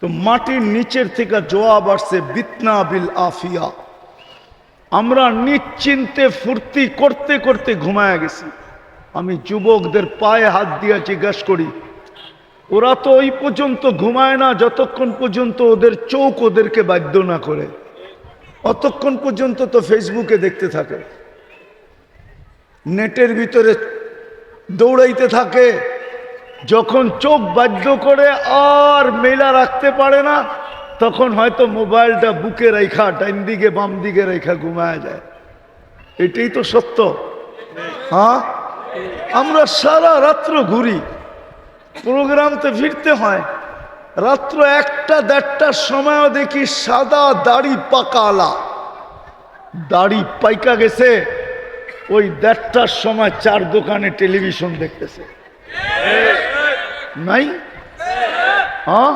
তো মাটির নিচের থেকে জবাব আসছে, বিতনা বিল আফিয়া। আমরা নিশ্চিন্তে ফুর্তি করতে করতে ঘুমায় গেছি। আমি যুবকদের পায়ে হাত দিয়ে জিজ্ঞাসা করি, ওরা তো ওই পর্যন্ত ঘুমায় না যতক্ষণ পর্যন্ত ওদের চোখ ওদেরকে বাধ্য না করে। অতক্ষণ পর্যন্ত তো ফেসবুকে দেখতে থাকে। নেটের ভিতরে দৌড়াইতে থাকে। যখন চোখ বাধ্য করে আর মেলা রাখতে পারে না, তখন হয়তো মোবাইলটা বুকে রেখা ডাইন দিকে, বাম দিকে রেখা ঘুমায় যায়। এটাই তো সত্য। হ্যাঁ? আমরা সারা রাত্র ঘুরি। প্রোগ্রাম তো ফিরতে হয়। রাত্র একটা, দেড়টার সময়ও দেখি সাদা দাড়ি পাকালা দাড়ি পাইকা গেছে। ওই দেড়টার সময় চার দোকানে টেলিভিশন দেখতেছে। নাই? হ্যাঁ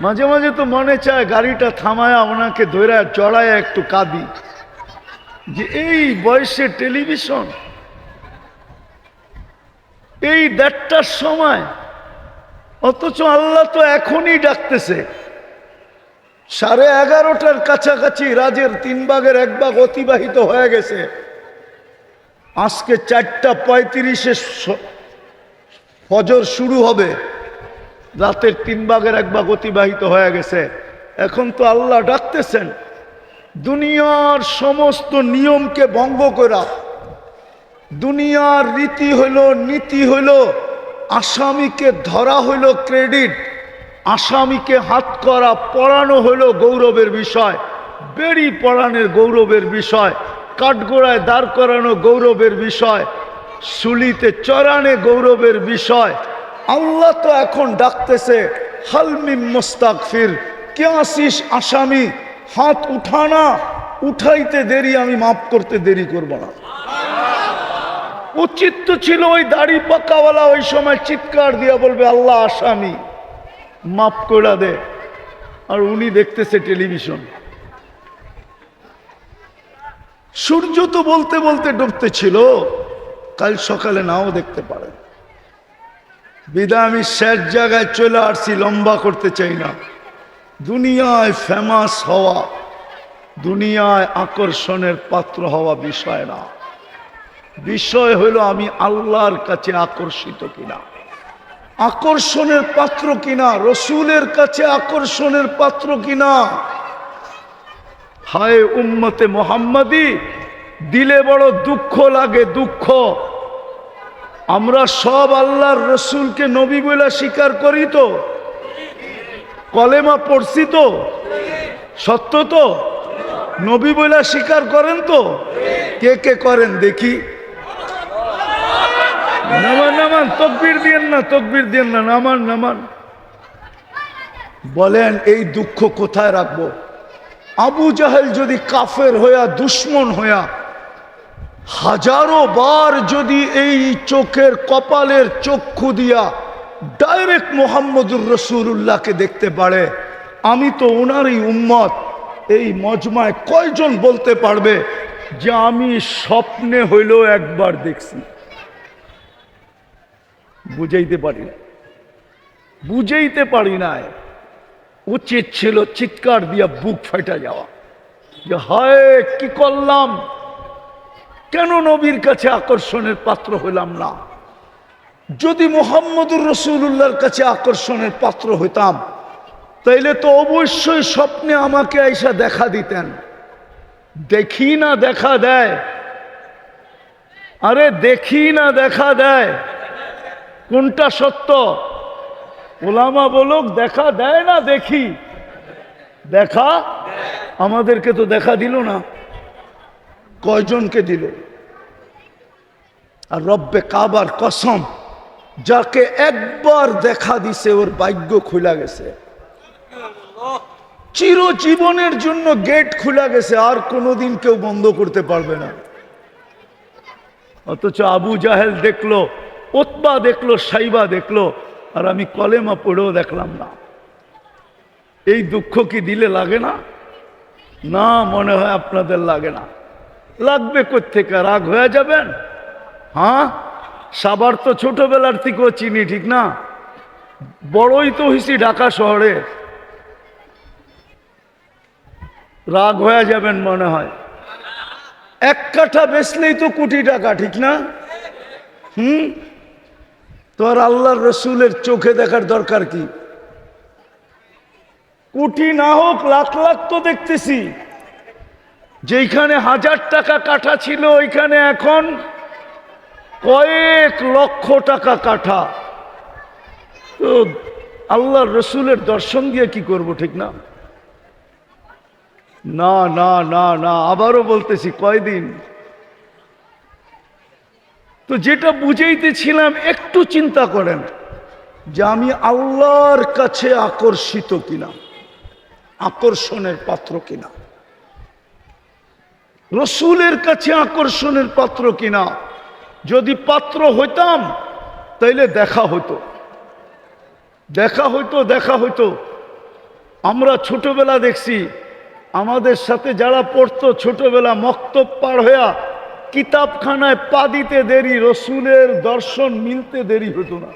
মাঝে মাঝে তো মনে চায় গাড়িটা থামায়া ওনাকে ধরে চড়ায় একটু কাঁদি। যে এই বয়সে টেলিভিশন, এই দেড়টার সময়, অথচ আল্লাহ তো এখনই ডাকতেছে। সাড়ে এগারোটার কাছাকাছি রাজের তিন ভাগের এক ভাগ অতিবাহিত হয়ে গেছে। আজকে চারটা পঁয়ত্রিশে ফজর শুরু হবে। রাতের তিন ভাগের এক ভাগ অতিবাহিত হয়ে গেছে। এখন তো আল্লাহ ডাকতেছেন, দুনিয়ার সমস্ত নিয়মকে ভঙ্গ করা। দুনিয়ার রীতি হইল নীতি হইল আসামিকে ধরা হইল ক্রেডিট, আসামিকে হাত করা পড়ানো হইল গৌরবের বিষয়, বেড়ি পড়ানোর গৌরবের বিষয়, কাঠগোড়ায় দাঁড় করানো গৌরবের বিষয় সুলিতে চরানে গৌরবের বিষয়। আল্লাহ তো এখন ডাকতেছে হালমিম মোস্তাক ফির কে আসিস আসামি, হাত উঠানা, উঠাইতে দেরি, আমি মাফ করতে দেরি করব না। উচিত তো ছিল ওই দাড়ি পাকাওয়ালা ওই সময় চিৎকার দিয়া বলবে, আল্লাহ আসামি, মাফ করে দে। আর উনি দেখতেছে টেলিভিশন। সূর্য তো বলতে বলতে ডুবতে ছিল। কাল সকালে নাও দেখতে পারে। বিদায় আমি শেষ জায়গায় চলে আসছি, লম্বা করতে চাই না। দুনিয়ায় ফেমাস হওয়া, দুনিয়ায় আকর্ষণের পাত্র হওয়া বিষয় না। বিষয় হলো আমি আল্লাহর কাছে আকর্ষিত কিনা। আকর্ষণের পাত্র কিনা, রসুলের কাছে আকর্ষণের পাত্র কিনা। হায় উম্মতে মোহাম্মদি, দিলে বড় দুঃখ লাগে, দুঃখ। আমরা সব আল্লাহর রসুলকে নবী বলে স্বীকার করি তো। কলেমা পড়ছি তো। সত্য তো? নবী বলে স্বীকার করেন তো? কে কে করেন দেখি। নামান নামান, তকবির দিয়েন না, তকবির দিয়েন না, নামান নামান। বলেন, এই দুঃখ কোথায় রাখব? আবু জাহেল যদি কাফের হইয়া, দুশ্মন হইয়া হাজারো বার যদি এই চোখের কপালের চক্ষু দিয়া ডাইরেক্ট মোহাম্মদুর রসুল্লাহকে দেখতে পারে, আমি তো ওনারই উম্মত। এই মজমায় কয়জন বলতে পারবে যে আমি স্বপ্নে হইলেও একবার দেখছি? বুঝাইতে পারি না। বুঝাইতে পারি না উচিত ছিল চিৎকার দিয়া বুক ফাটা যাওয়া। যে হায়, কি করলাম? কেন নবীর কাছে আকর্ষণের পাত্র হইলাম না? যদি মোহাম্মদুর রসুল্লাহর কাছে আকর্ষণের পাত্র হইতাম, তাইলে তো অবশ্যই স্বপ্নে আমাকে আইসা দেখা দিতেন। দেখি না দেখা দেয়। আরে দেখি না দেখা দেয়। কোনটা সত্য? ওলামা বলুক, দেখা দেয় না দেখি। দেখা? আমাদেরকে তো দেখা দিল না। কয়জনকে দিল? আর রব্বে কাবার কসম, যাকে একবার দেখা দিছে, ওর ভাগ্য খুলা গেছে। চিরজীবনের জন্য গেট খুলা গেছে, আর কোনোদিন কেউ বন্ধ করতে পারবে না। অথচ আবু জাহেল দেখল ওতবা দেখল, সাইবা দেখল, আর আমি কলেমা পড়েও দেখলাম না। এই দুঃখ কি দিলে লাগে না? না, মনে হয় আপনাদের লাগে না। লাগবে কোথেকে রাগ হয়ে যাবেন? হ্যাঁ? সাবার তো ছোটবেলার থেকেও চিনি, ঠিক না? বড়ই তো হয়েছি ঢাকা শহরে। রাগ হয়ে যাবেন মনে হয়। এক কাঠা বেচলেই তো কোটি টাকা, ঠিক না? হুম? তোর আল্লাহর রসুলের চোখে দেখার দরকার কি? কোটি না হোক, লাখ লাখ তো দেখতেছি। যেইখানে হাজার টাকা কাঠা ছিল, ওইখানে এখন কয়েক লক্ষ টাকা কাঠা। তো আল্লাহর রসুলের দর্শন দিয়ে কি করব ঠিক না? না না না না, আবারও বলতেছি, কয়দিন? তো যেটা বুঝাইতেছিলাম, একটু চিন্তা করেন যে আমি আল্লাহর কাছে আকর্ষিত কিনা, আকর্ষণের পাত্র কিনা। রসুলের কাছে আকর্ষণের পাত্র কিনা? যদি পাত্র হইতাম, তাইলে দেখা হতো দেখা হইতো দেখা হইতো। আমরা ছোটবেলা দেখছি, আমাদের সাথে যারা পড়তো ছোটবেলা মক্তব পার হইয়া কিতাবখানায় পা দিতে দেরি, রসুলের দর্শন মিলতে দেরি হতো না।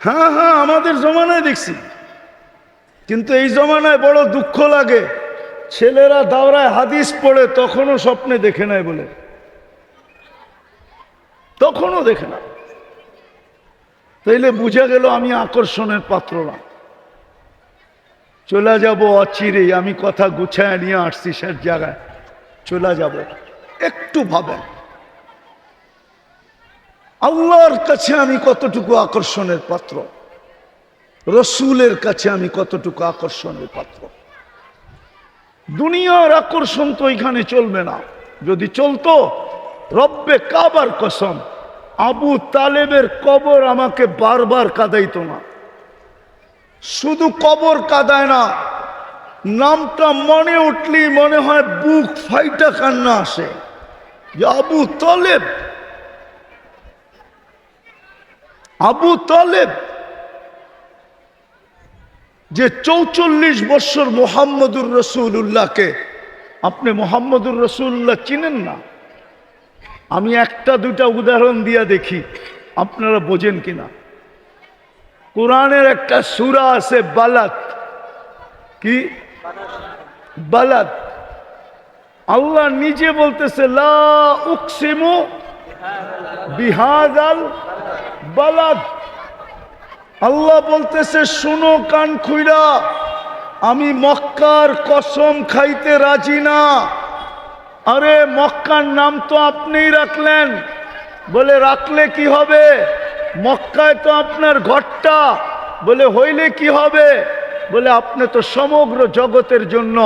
হ্যাঁ হ্যাঁ আমাদের জমানায় দেখছি। কিন্তু এই জমানায় বড় দুঃখ লাগে। ছেলেরা দাওরায় হাদিস পড়ে তখনও স্বপ্নে দেখে নেয় বলে। তখনও দেখে না। তাইলে বুঝা গেল আমি আকর্ষণের পাত্র না। চলে যাব অচিরেই, আমি কথা গুছায় নিয়ে আসছি সে জায়গায়। চলে যাব। একটু ভাবেন। আল্লাহর কাছে আমি কতটুকু আকর্ষণের পাত্র? রসুলের কাছে আমি কতটুকু আকর্ষণের পাত্র? দুনিয়ার আকর্ষণ তো এখানে চলবে না। যদি চলতো, রব্বে কাবার কসম, আবু তালেবের কবর আমাকে বারবার কাদাইতো না। শুধু কবর কাদায় না, নামটা মনে উঠলি মনে হয় বুক ফাইটা কান্না আসে। যে আবু তলেব আবু তলেব যে চৌচল্লিশ বৎসর মোহাম্মদুর রসুল্লাহকে আপনি মোহাম্মদুর রসুল্লাহ চিনেন না? আমি একটা দুটা উদাহরণ দিয়া দেখি, আপনারা বোঝেন কিনা। কোরআনের একটা সুরা আছে বালাত। কি? বালাত। আল্লাহ নিজে বলতেছে, লা উকসিমু বিহাদাল বালাদ আল্লাহ বলতেছে, শুনো কান খুইরা, আমি মক্কার কসম খাইতে রাজি না। আরে, মক্কার নাম তো আপনিই রাখলেন। বলে, রাখলে কি হবে? মক্কায় তো আপনার ঘরটা। বলে, হইলে কি হবে? বলে, আপনি তো সমগ্র জগতের জন্য,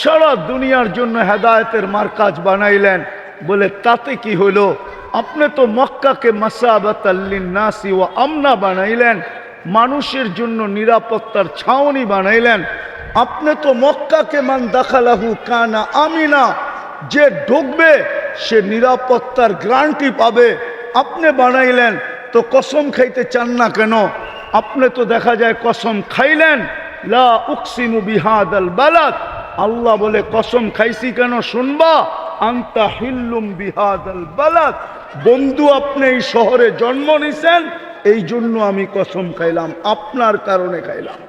সারা দুনিয়ার জন্য হেদায়তের মার্কাজ বানাইলেন। বলে, তাতে কি হইল? আপনি তো মক্কাকে মাসাবাতাল্লিন নাসি ও আমনা বানাইলেন। মানুষের জন্য নিরাপত্তার ছাউনি বানাইলেন। আপনি তো মক্কাকে মান দাখালাহু কানা আমিনা, যে ঢুকবে, সে নিরাপত্তার গ্রান্টি পাবে। আপনি বানাইলেন, তো কসম খাইতে চান না কেন? আপনি তো দেখা যায় কসম খাইলেন। লা উকসিমু বিহাদাল বালাদ। আল্লাহ বলে, কসম খাইছি কেন শুনবা? আন্তা হিল্লুম বিহাদাল বালাদ। বন্ধু আপনি এই শহরে জন্ম নিছেন এই জন্য আমি কসম খাইলাম, আপনার কারণে খাইলাম।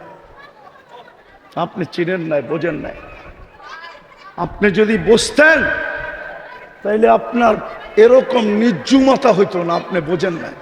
আপনি চিনেন নাই, বোঝেন নাই। আপনি যদি বসতেন তাইলে আপনার এরকম নির্জুমতা হইতো না, আপনি বোঝেন নাই।